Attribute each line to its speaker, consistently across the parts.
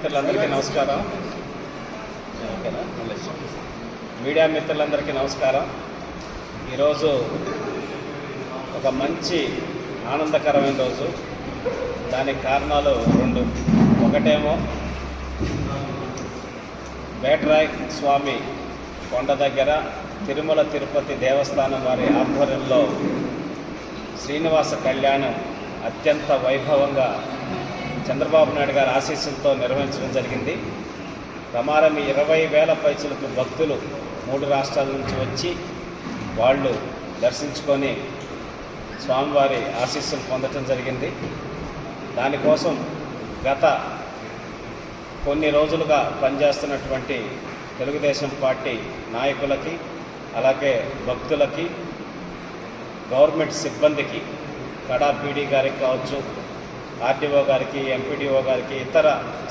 Speaker 1: మిత్రులందరికీ నమస్కారం. ఓకేనా? మీడియా మిత్రులందరికీ నమస్కారం. ఈరోజు ఒక మంచి ఆనందకరమైన రోజు. దానికి కారణాలు రెండు. ఒకటేమో బేటరాయ్ స్వామి కొండ దగ్గర తిరుమల తిరుపతి దేవస్థానం వారి ఆధ్వర్యంలో శ్రీనివాస కళ్యాణం అత్యంత వైభవంగా చంద్రబాబు నాయుడు గారి ఆశీస్సులతో నిర్వహించడం జరిగింది. ప్రమారం ఇరవై వేల పైసలకు భక్తులు మూడు రాష్ట్రాల నుంచి వచ్చి వాళ్ళు దర్శించుకొని స్వామివారి ఆశీస్సులు పొందటం జరిగింది. దానికోసం గత కొన్ని రోజులుగా పనిచేస్తున్నటువంటి తెలుగుదేశం పార్టీ నాయకులకి అలాగే భక్తులకి గవర్నమెంట్ సిబ్బందికి కడా పీడీ గారికి కావచ్చు ఆర్డీఓ గారికి ఎంపీడీఓ గారికి ఇతర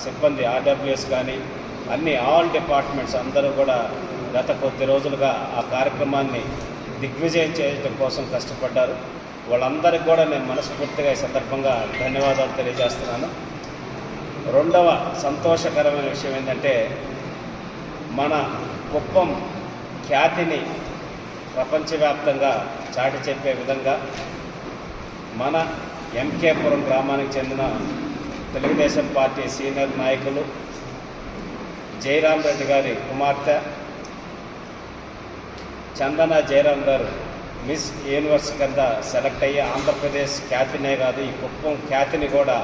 Speaker 1: సిబ్బంది ఆర్డబ్ల్యూఎస్ కానీ అన్ని ఆల్ డిపార్ట్మెంట్స్ అందరూ కూడా గత కొద్ది రోజులుగా ఆ కార్యక్రమాన్ని దిగ్విజయం చేయడం కోసం కష్టపడ్డారు. వాళ్ళందరికీ కూడా నేను మనస్ఫూర్తిగా ఈ సందర్భంగా ధన్యవాదాలు తెలియజేస్తున్నాను. రెండవ సంతోషకరమైన విషయం ఏంటంటే మన కుప్పం ఖ్యాతిని ప్రపంచవ్యాప్తంగా చాటి చెప్పే విధంగా మన ఎంకేపురం గ్రామానికి చెందిన తెలుగుదేశం పార్టీ సీనియర్ నాయకులు జయరాం రెడ్డి గారి కుమార్తె చందన జయరాం గారు మిస్ యూనివర్స్ కింద సెలెక్ట్ అయ్యి ఆంధ్రప్రదేశ్ ఖ్యాతినే కాదు ఈ కుప్పం ఖ్యాతిని కూడా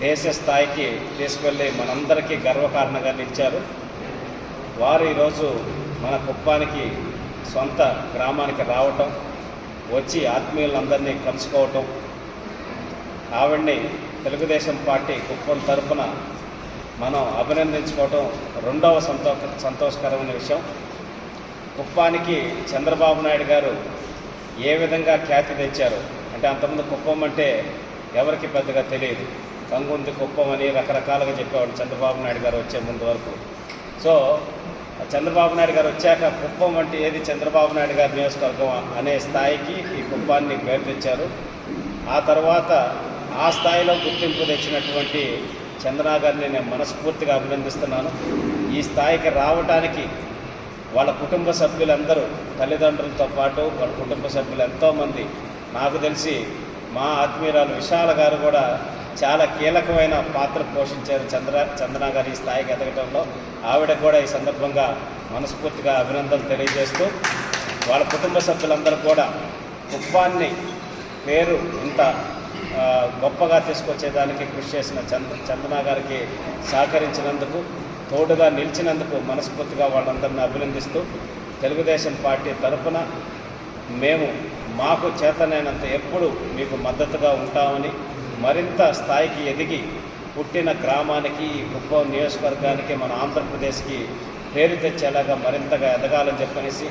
Speaker 1: దేశ స్థాయికి తీసుకెళ్ళి మనందరికీ గర్వకారణంగా నిలిచారు. వారు ఈరోజు మన కుప్పానికి సొంత గ్రామానికి రావటం వచ్చి ఆత్మీయులందరినీ కలుసుకోవటం ఆవిడ్ని తెలుగుదేశం పార్టీ కుప్పం తరపున మనం అభినందించుకోవటం రెండవ సంతో సంతోషకరమైన విషయం. కుప్పానికి చంద్రబాబు నాయుడు గారు ఏ విధంగా ఖ్యాతి తెచ్చారు? అంటే అంతకుముందు కుప్పం అంటే ఎవరికి పెద్దగా తెలియదు. కంగుంది కుప్పం అని రకరకాలుగా చెప్పేవాడు చంద్రబాబు నాయుడు గారు వచ్చే ముందు వరకు. సో చంద్రబాబు నాయుడు గారు వచ్చాక కుప్పం అంటే ఏది? చంద్రబాబు నాయుడు గారి నియోజకవర్గం అనే స్థాయికి ఈ కుప్పాన్ని పేరు తెచ్చారు. ఆ తర్వాత ఆ స్థాయిలో గుర్తింపు తెచ్చినటువంటి చంద్రనా గారిని నేను మనస్ఫూర్తిగా అభినందిస్తున్నాను. ఈ స్థాయికి రావడానికి వాళ్ళ కుటుంబ సభ్యులందరూ తల్లిదండ్రులతో పాటు వాళ్ళ కుటుంబ సభ్యులు ఎంతోమంది. నాకు తెలిసి మా ఆత్మీయురాలు విశాల గారు కూడా చాలా కీలకమైన పాత్ర పోషించారు చంద్ర చందన గారి ఈ స్థాయికి ఎదగడంలో ఆవిడ కూడా ఈ సందర్భంగా మనస్ఫూర్తిగా అభినందనలు తెలియజేస్తూ వాళ్ళ కుటుంబ సభ్యులందరూ కూడా కుప్పాన్ని పేరు ఇంత గొప్పగా తీసుకొచ్చేదానికి కృషి చేసిన చంద చందన గారికి సహకరించినందుకు తోడుగా నిలిచినందుకు మనస్ఫూర్తిగా వాళ్ళందరిని అభినందిస్తూ తెలుగుదేశం పార్టీ తరఫున మేము మాకు చేతనైనంత ఎప్పుడు మీకు మద్దతుగా ఉంటామని మరింత స్థాయికి ఎదిగి పుట్టిన గ్రామానికి ఈ కుప్పం నియోజకవర్గానికి మన ఆంధ్రప్రదేశ్కి పేరు తెచ్చేలాగా మరింతగా ఎదగాలని చెప్పనేసి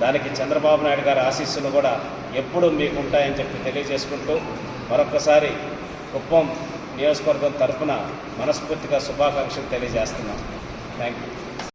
Speaker 1: దానికి చంద్రబాబు నాయుడు గారి ఆశీస్సులు కూడా ఎప్పుడూ మీకు ఉంటాయని చెప్పి తెలియజేసుకుంటూ మరొకసారి కుప్పం నియోజకవర్గం తరఫున మనస్ఫూర్తిగా శుభాకాంక్షలు తెలియజేస్తున్నాం. Thank you